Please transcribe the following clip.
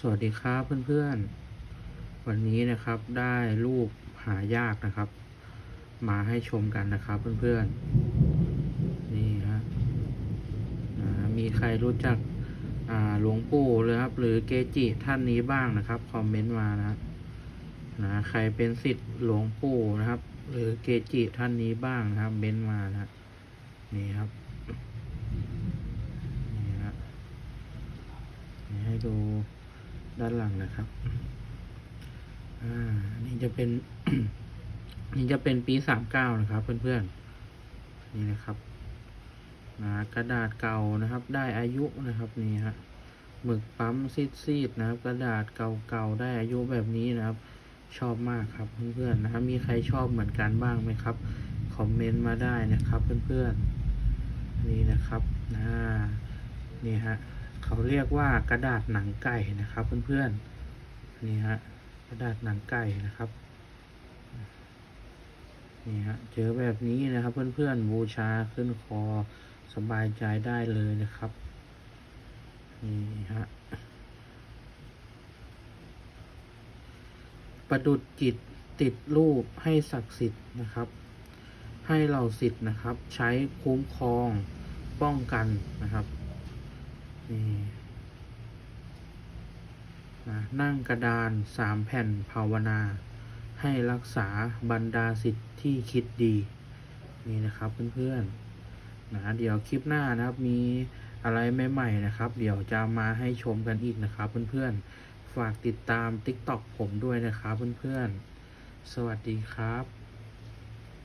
สวัสดีครับเพื่อนๆ วันนี้นะครับได้รูปหายากนะครับ มาให้ชมกันนะครับเพื่อนๆ นี่ฮะมีใครรู้จักหลวงปู่เลยครับ หรือเกจิท่านนี้บ้างนะครับ คอมเมนต์มานะนะใครเป็นสิทธิ์หลวงปู่นะครับ หรือเกจิท่านนี้บ้างนะครับเม้นต์มานะนี่ครับนี่ฮะให้ดู ด้านหลังนะครับอ่านี่จะเป็น นี่จะเป็นปีสามเก้านะครับ เพื่อนๆนี่นะครับนะกระดาษเก่านะครับ ได้อายุนะครับนี่ฮะหมึกปั๊มซีดๆนะครับ กระดาษเก่าๆได้อายุแบบนี้นะครับ ชอบมากครับเพื่อนๆนะครับมีใครชอบเหมือนกันบ้างไหมครับคอมเมนต์มาได้นะครับ เพื่อนๆนี่นะครับนะนี่ฮะ เขาเรียกว่ากระดาษหนังไก่นะครับ เพื่อนๆนี่ฮะกระดาษหนังไก่นะครับนี่ฮะเจอแบบนี้นะครับ เพื่อนๆบูชาขึ้นคอสบายใจได้เลยนะครับนี่ฮะประดุดจิตติดรูปให้ศักดิ์สิทธิ์นะครับ ให้เราสิทธิ์นะครับ ใช้คุ้มครองป้องกันนะครับ นี่นะนั่งกระดานสามแผ่นภาวนา ให้รักษาบรรดาสิทธิ์ที่คิดดี นี่นะครับเพื่อนๆนะเดี๋ยวคลิปหน้านะครับมีอะไรใหม่ๆนะครับ เดี๋ยวจะมาให้ชมกันอีกนะครับเพื่อนๆฝากติดตาม TikTok ผมด้วยนะครับเพื่อนๆ สวัสดีครับ